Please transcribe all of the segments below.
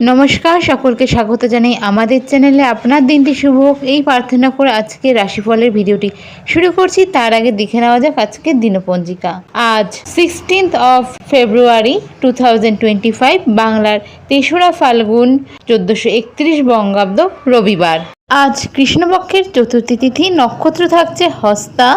নমস্কার, সকলকে স্বাগত জানাই আমাদের চ্যানেলে। আপনার দিনটি শুভ হোক। এই প্রার্থনা করে আজকে রাশিফলের ভিডিওটি শুরু করছি। তার আগে দেখে নেওয়া যাক আজকের দিনপঞ্জিকা। আজ সিক্সটিন্থ অফ ফেব্রুয়ারি টু বাংলার তেসরা ফাল্গুন চোদ্দোশো একত্রিশ বঙ্গাব্দ রবিবার। আজ কৃষ্ণপক্ষের চতুর্থী তিথি, নক্ষত্র থাকছে হস্তা।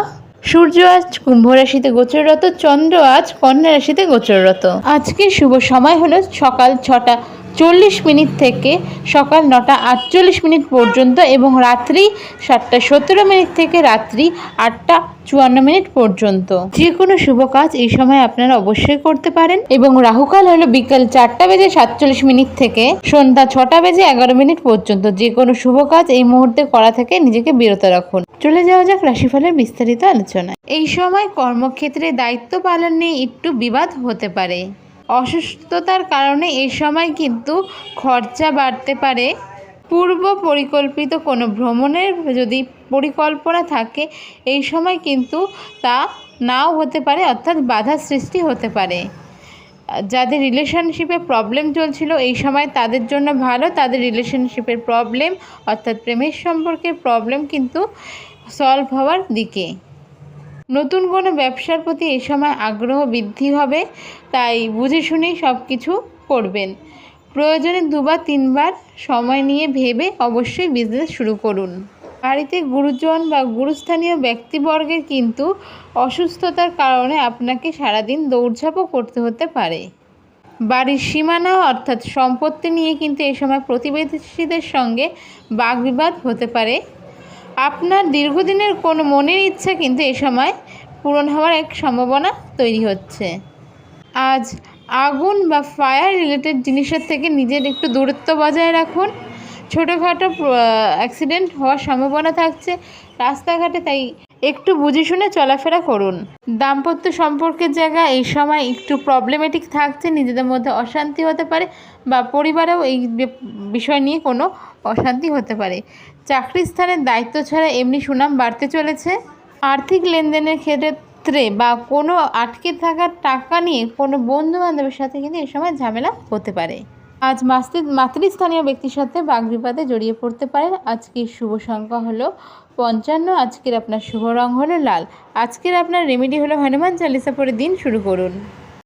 সূর্য আজ কুম্ভ রাশিতে গোচররত, চন্দ্র আজ কন্যা রাশিতে গোচররত। আজকের শুভ সময় হলো সকাল ছটা চল্লিশ মিনিট থেকে সকাল নটা আটচল্লিশ মিনিট পর্যন্ত এবং রাত্রি সাতটা সতেরো মিনিট থেকে রাত্রি আটটা চুয়ান্ন মিনিট পর্যন্ত। যে কোনো শুভ কাজ এই সময় আপনারা অবশ্যই করতে পারেন। এবং রাহুকাল হলো বিকাল চারটা বেজে সাতচল্লিশ মিনিট থেকে সন্ধ্যা ছটা বেজে এগারো মিনিট পর্যন্ত। যে কোনো শুভ কাজ এই মুহূর্তে করা থেকে নিজেকে বিরত রাখুন। চলে যাওয়া যাক রাশিফলের বিস্তারিত আলোচনায়। এই সময় কর্মক্ষেত্রে দায়িত্ব পালন নিয়ে একটু বিবাদ হতে পারে। অসুস্থতার কারণে এই সময় কিন্তু খরচা বাড়তে পারে। পূর্ব পরিকল্পিত কোনো ভ্রমণের যদি পরিকল্পনা থাকে, এই সময় কিন্তু তা নাও হতে পারে, অর্থাৎ বাধা সৃষ্টি হতে পারে। যাদের রিলেশনশিপে প্রবলেম চলছিল, এই সময় তাদের জন্য ভালো, তাদের রিলেশনশিপের প্রবলেম, অর্থাৎ প্রেমের সম্পর্কে প্রবলেম কিন্তু সলভ হওয়ার দিকে। নতুন কোনো ব্যবসার প্রতি এ সময় আগ্রহ বৃদ্ধি হবে, তাই বুঝে শুনেই সব কিছু করবেন। প্রয়োজনে দুবার, তিনবার সময় নিয়ে ভেবে অবশ্যই বিজনেস শুরু করুন। বাড়িতে গুরুজন বা গুরুস্থানীয় ব্যক্তিবর্গের কিন্তু অসুস্থতার কারণে আপনাকে সারাদিন দৌড়ঝাঁপও করতে হতে পারে। বাড়ির সীমানা অর্থাৎ সম্পত্তি নিয়ে কিন্তু এ সময় প্রতিবেশীদের সঙ্গে বাগবিবাদ হতে পারে। আপনার দীর্ঘদিনের কোনো মনের ইচ্ছা কিন্তু এ সময় পূরণ হওয়ার এক সম্ভাবনা তৈরি হচ্ছে। আজ আগুন বা ফায়ার রিলেটেড জিনিসের থেকে নিজের একটু দূরত্ব বজায় রাখুন। ছোটোখাটো অ্যাক্সিডেন্ট হওয়ার সম্ভাবনা থাকছে। রাস্তাঘাটে তাই একটু বুঝে শুনে চলাফেরা করুন। দাম্পত্য সম্পর্কের জায়গায় এই সময় একটু প্রবলেমেটিক থাকছে, নিজেদের মধ্যে অশান্তি হতে পারে বা পরিবারেও এই বিষয় নিয়ে কোনো অশান্তি হতে পারে। চাকরির স্থানের দায়িত্ব ছাড়া এমনি সুনাম বাড়তে চলেছে। আর্থিক লেনদেনের ক্ষেত্রে বা কোনো আটকে থাকা টাকা নিয়ে কোনো বন্ধু বান্ধবের সাথে কিন্তু এই সময় ঝামেলা হতে পারে। আজ মাতৃ মাতৃস্থানীয় ব্যক্তির সাথে বাগবিবাদে জড়িয়ে পড়তে পারেন। আজকের শুভ সংখ্যা হলো পঞ্চান্ন। আজকের আপনার শুভ রং হলো লাল। আজকের আপনার রেমেডি হলো হনুমান চালিসা পরে দিন শুরু করুন।